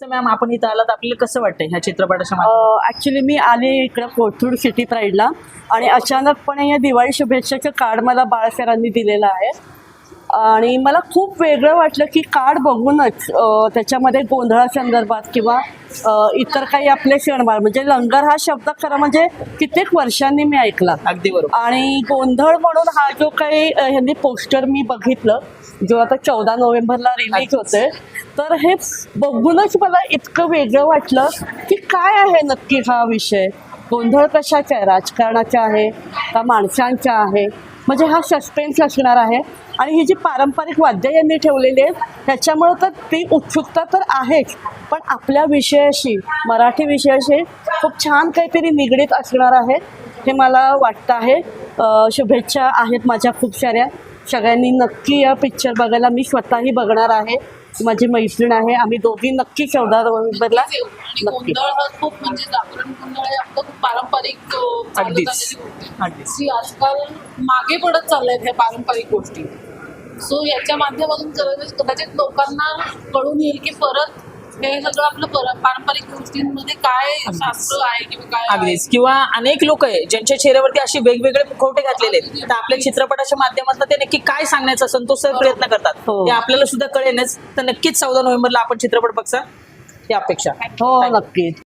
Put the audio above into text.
Ma'am आपण इथं आलात आपल्याला कसं वाटतंय ह्या चित्रपटाच्या माध्यमातून? ॲक्च्युली मी आले इकडं कोथरूड सिटी प्राईडला आणि अचानकपणे या दिवाळी शुभेच्छाचं कार्ड मला बाळसरांनी दिलेलं आहे आणि मला खूप वेगळं वाटलं की कार्ड बघूनच त्याच्यामध्ये गोंधळासंदर्भात किंवा अ, इतर काही आपले सणवार म्हणजे लंगर हा शब्द खरं म्हणजे कित्येक वर्षांनी मी ऐकला. अगदी बरोबर. आणि गोंधळ म्हणून हा जो काही ह्यांनी पोस्टर मी बघितलं जो आता चौदा नोव्हेंबरला रिलीज होते तर हे बघूनच मला इतकं वेगळं वाटलं की काय आहे नक्की हा विषय? गोंधळ कशाचा आहे? राजकारणाचा आहे? का माणसांचा आहे? म्हणजे हा सस्पेन्स असणार आहे. आणि ही जी पारंपरिक वाद्य यांनी ठेवलेली आहेत त्याच्यामुळं तर ती उत्सुकता तर आहेच. पण आपल्या विषयाशी मराठी विषयाशी खूप छान काहीतरी निगडीत असणार आहे. हे मला वाटतं आहे. शुभेच्छा आहेत माझ्या खूप साऱ्या. सगळ्यांनी नक्की या पिक्चर बघायला मी स्वतःही बघणार आहे. माझी मैत्रीण आहे आम्ही दोघी नक्की चौदा नोव्हेंबरला नक्की. खूप म्हणजे पारंपरिक ती आजकाल मागे पडत चालल्यात ह्या पारंपरिक गोष्टी. सो याच्या माध्यमातून कदाचित कदाचित लोकांना कळून येईल की परत हे सगळं आपलं पर- पारंपरिक गोष्टींमध्ये काय शास्त्र आहे किंवा काय. अगदीच. किंवा अनेक लोक आहे ज्यांच्या चेहऱ्यावरती असे वेगवेगळे मुखवटे घातलेले आहेत. तर आपल्या चित्रपटाच्या माध्यमातून ते नक्की काय सांगण्याचा संतोष प्रयत्न करतात. हो. ते आपल्याला सुद्धा कळेलच. तर नक्कीच चौदा नोव्हेंबरला आपण चित्रपट बघसा. ही अपेक्षा. हो नक्की